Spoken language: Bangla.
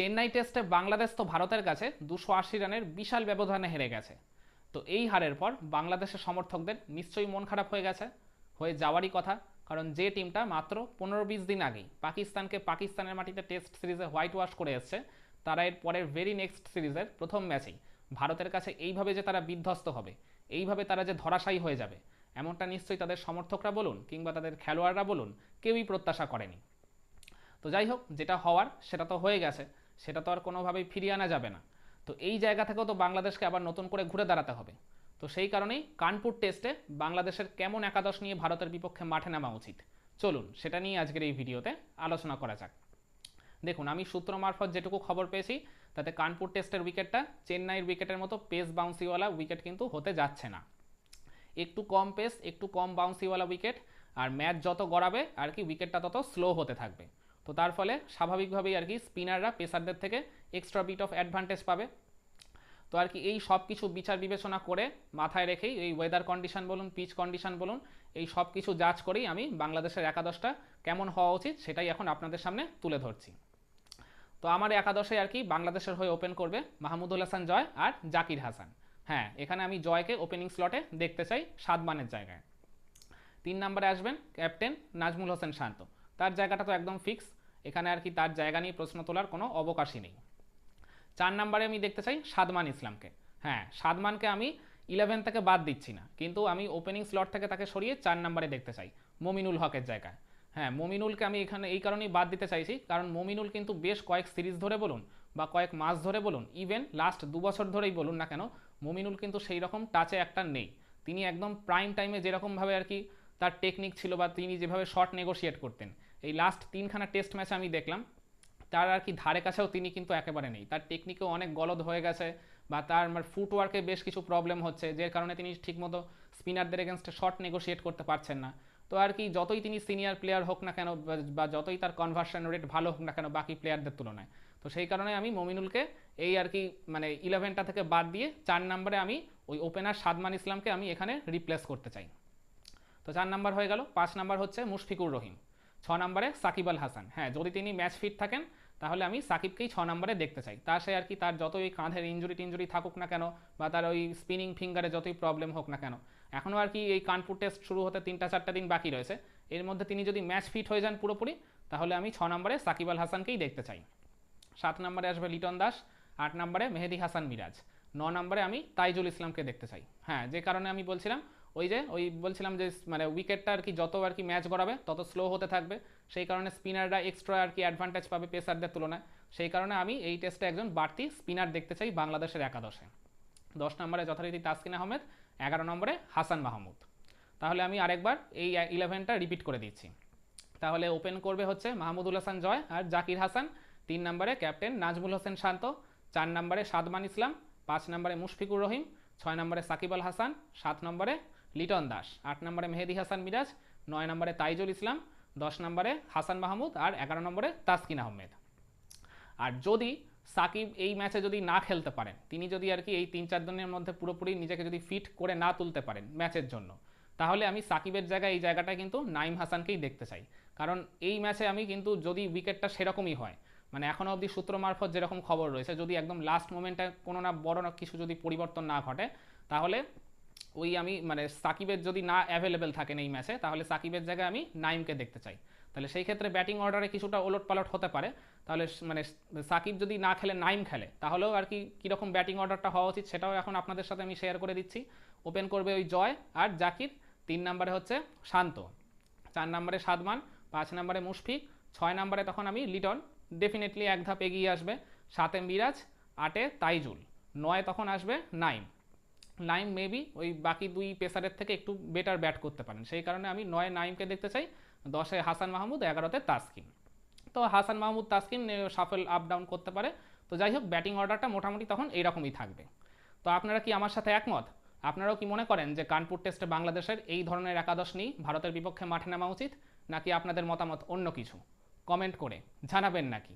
চেন্নাই টেস্টে বাংলাদেশ তো ভারতের কাছে দুশো আশি রানের বিশাল ব্যবধানে হেরে গেছে। তো এই হারের পর বাংলাদেশের সমর্থকদের নিশ্চয়ই মন খারাপ হয়ে গেছে, হয়ে যাওয়ারই কথা, কারণ যে টিমটা মাত্র পনেরো বিশ দিন আগেই পাকিস্তানকে পাকিস্তানের মাটিতে টেস্ট সিরিজে হোয়াইট ওয়াশ করে এসছে, তারা এর পরের ভেরি নেক্সট সিরিজের প্রথম ম্যাচেই ভারতের কাছে এইভাবে যে তারা বিধ্বস্ত হবে, এইভাবে তারা যে ধরাশায়ী হয়ে যাবে, এমনটা নিশ্চয়ই তাদের সমর্থকরা বলুন কিংবা তাদের খেলোয়াড়রা বলুন, কেউই প্রত্যাশা করেনি। তো যাই হোক, যেটা হওয়ার সেটা তো হয়ে গেছে। সেটা তো আর কোনোভাবেই ফিরিয়ে আনা যাবে না। তো এই জায়গা থেকেও তো বাংলাদেশকে আবার নতুন করে ঘুরে দাঁড়াতে হবে। তো সেই কারণেই কানপুর টেস্টে বাংলাদেশের কেমন একাদশ নিয়ে ভারতের বিপক্ষে মাঠে নামা উচিত। চলুন, সেটা নিয়ে আজকের এই ভিডিওতে আলোচনা করা যাক। দেখুন, আমি সূত্র মারফত যেটুকু খবর পেয়েছি, তাতে কানপুর টেস্টের উইকেটটা চেন্নাইয়ের উইকেটের মতো পেস বাউন্সিওয়ালা উইকেট কিন্তু হতে যাচ্ছে না। একটু কম পেস একটু কম বাউন্সিওয়ালা উইকেট আর ম্যাচ যত গড়াবে, আর কি উইকেটটা তত স্লো হতে থাকবে। তো তার ফলে স্বাভাবিকভাবেই আর কি স্পিনাররা পেসারদের থেকে এক্সট্রা বিট অফ অ্যাডভান্টেজ পাবে। তো আর কি এই সব কিছু বিচার বিবেচনা করে মাথায় রেখেই এই ওয়েদার কন্ডিশন বলুন পিচ কন্ডিশন বলুন, এই সব কিছু জাজ করেই আমি বাংলাদেশের একাদশটা কেমন হওয়া উচিত সেটাই এখন আপনাদের সামনে তুলে ধরছি। তো আমার একাদশে আর কি বাংলাদেশের হয়ে ওপেন করবে মাহমুদুল হাসান জয় আর জাকির হাসান। হ্যাঁ এখানে আমি জয়কে ওপেনিং স্লটে দেখতে চাই সাতমানের জায়গায়। তিন নম্বরে আসবেন ক্যাপ্টেন নাজমুল হোসেন শান্ত। তার জায়গাটা তো একদম ফিক্স এখানে আর কি তার জায়গা নিয়ে প্রশ্ন তোলার কোনো অবকাশই নেই। চার নম্বরে আমি দেখতে চাই সাদমান ইসলামকে। হ্যাঁ সাদমানকে আমি ইলেভেন থেকে বাদ দিচ্ছি না, কিন্তু আমি ওপেনিং স্লট থেকে তাকে সরিয়ে চার নম্বরে দেখতে চাই, মমিনুল হকের জায়গায়। হ্যাঁ মমিনুলকে আমি এখানে, এই কারণেই বাদ দিতে চাইছি, কারণ মমিনুল কিন্তু বেশ কয়েক সিরিজ ধরে বলুন বা কয়েক মাস ধরে বলুন ইভেন লাস্ট দু বছর ধরেই বলুন না কেন, মমিনুল কিন্তু সেই রকম টাচে একটা নেই। তিনি একদম প্রাইম টাইমে যেরকমভাবে আর কি তার টেকনিক ছিল বা তিনি যেভাবে শর্ট নেগোশিয়েট করতেন। এই লাস্ট তিনখানা টেস্ট ম্যাচে আমি দেখলাম, তার আর কি ধারে কাছেও তিনি কিন্তু একেবারে নেই। তার টেকনিকেও অনেক গলদ হয়ে গেছে বা তার আমার ফুটওয়ার্কে বেশ কিছু প্রবলেম হচ্ছে, যে কারণে তিনি ঠিকমতো স্পিনারদের এগেনস্টে শর্ট নেগোশিয়েট করতে পারছেন না। তো আর কি যতই তিনি সিনিয়র প্লেয়ার হোক না কেন বা যতই তার কনভার্সন রেট ভালো হোক না কেন বাকি প্লেয়ারদের তুলনায়। তো সেই কারণে আমি মমিনুলকে এই আর কি মানে ইলেভেনটা থেকে বাদ দিয়ে চার নম্বরে আমি ওই ওপেনার সাদমান ইসলামকে আমি এখানে রিপ্লেস করতে চাই। তো চার নাম্বার হয়ে গেল, পাঁচ নাম্বার হচ্ছে মুশফিকুর রহিম, ছ নম্বরে সাকিব আল হাসান। হ্যাঁ যদি তিনি ম্যাচ ফিট থাকেন, তাহলে আমি সাকিবকেই ছ নম্বরে দেখতে চাই। তা সে আর কি তার যতই ওই কাঁধের ইঞ্জুরি টিঞ্জুরি থাকুক না কেন, বা তার ওই স্পিনিং ফিঙ্গারে যতই প্রবলেম হোক না কেন এখনও আর কি এই কানপুর টেস্ট শুরু হতে তিনটা চারটা দিন বাকি রয়েছে। এর মধ্যে তিনি যদি ম্যাচ ফিট হয়ে যান পুরোপুরি, তাহলে আমি ছ নম্বরে সাকিব আল হাসানকেই দেখতে চাই। সাত নম্বরে আসবে লিটন দাস, আট নম্বরে মেহেদি হাসান মিরাজ, ন নম্বরে আমি তাইজুল ইসলামকে দেখতে চাই। হ্যাঁ যে কারণে আমি বলছিলাম ওই যে, ওই বলছিলাম যে মানে উইকেটটা আর কি যত আর কি ম্যাচ গড়াবে, তত স্লো হতে থাকবে। সেই কারণে স্পিনাররা এক্সট্রা আর কি অ্যাডভান্টেজ পাবে পেসারদের তুলনায়। সেই কারণে আমি এই টেস্টে একজন বাড়তি স্পিনার দেখতে চাই বাংলাদেশের একাদশে। দশ নম্বরে যথারীতি তাসকিন আহমেদ, এগারো নম্বরে হাসান মাহমুদ। তাহলে আমি আরেকবার এই ইলেভেনটা রিপিট করে দিচ্ছি। তাহলে ওপেন করবে হচ্ছে মাহমুদুল হাসান জয় আর জাকির হাসান। তিন নম্বরে ক্যাপ্টেন নাজমুল হোসেন শান্ত, চার নম্বরে সাদমান ইসলাম, পাঁচ নম্বরে মুশফিকুর রহিম, ছয় নম্বরে সাকিব আল হাসান, সাত নম্বরে লিটন দাস। আট নম্বরে মেহেদি হাসান মিরাজ, নয় নম্বরে তাইজুল ইসলাম, দশ নম্বরে হাসান মাহমুদ আর এগারো নম্বরে তাসকিন আহমেদ। আর যদি সাকিব এই ম্যাচে যদি না খেলতে পারেন, তিনি যদি আর কি এই তিন চার দিনের মধ্যে পুরোপুরি নিজেকে যদি ফিট করে না তুলতে পারেন ম্যাচের জন্য, তাহলে আমি সাকিবের জায়গায় এই জায়গাটায় কিন্তু নাইম হাসানকেই দেখতে চাই। কারণ এই ম্যাচে আমি কিন্তু যদি উইকেটটা সেরকমই হয় মানে এখনও অবধি সূত্র মারফত যেরকম খবর রয়েছে, যদি একদম লাস্ট মোমেন্টে কোনো না বড় না কিছু যদি পরিবর্তন না ঘটে, তাহলে ওই আমি মানে সাকিবের যদি না অ্যাভেলেবেল থাকেন এই ম্যাচে তাহলে সাকিবের জায়গায় আমি নাইমকে দেখতে চাই। তাহলে সেই ক্ষেত্রে ব্যাটিং অর্ডারে কিছুটা ওলট পালট হতে পারে। তাহলে মানে সাকিব যদি না খেলে, নাইম খেলে, তাহলেও আর কি কীরকম ব্যাটিং অর্ডারটা হওয়া উচিত সেটাও এখন আপনাদের সাথে আমি শেয়ার করে দিচ্ছি। ওপেন করবে ওই জয় আর জাকির, তিন নম্বরে হচ্ছে শান্ত। চার নম্বরে সাদমান, পাঁচ নম্বরে মুশফিক, ছয় নম্বরে তখন আমি লিটন। ডেফিনেটলি এক ধাপ এগিয়ে আসবে। সাতে মিরাজ, আটে তাইজুল। নয় তখন আসবে নাইম। নাইম মেবি ওই বাকি দুই পেসারের থেকে একটু বেটার ব্যাট করতে পারেন। সেই কারণে আমি নয় নাইমকে দেখতে চাই, দশে হাসান মাহমুদ, এগারোতে তাসকিন। তো Hasan Mahmud, Taskin shuffle up down করতে পারে। তো যাই হোক ব্যাটিং অর্ডারটা মোটামুটি তখন এইরকমই থাকবে। তো আপনারা কি আমার সাথে একমত? আপনারাও কি মনে করেন যে কানপুর টেস্টে বাংলাদেশের এই ধরনের একাদশ নিয়েই ভারতের বিপক্ষে মাঠে নামা উচিত, নাকি আপনাদের মতামত অন্য কিছু? কমেন্ট করে জানাবেন নাকি?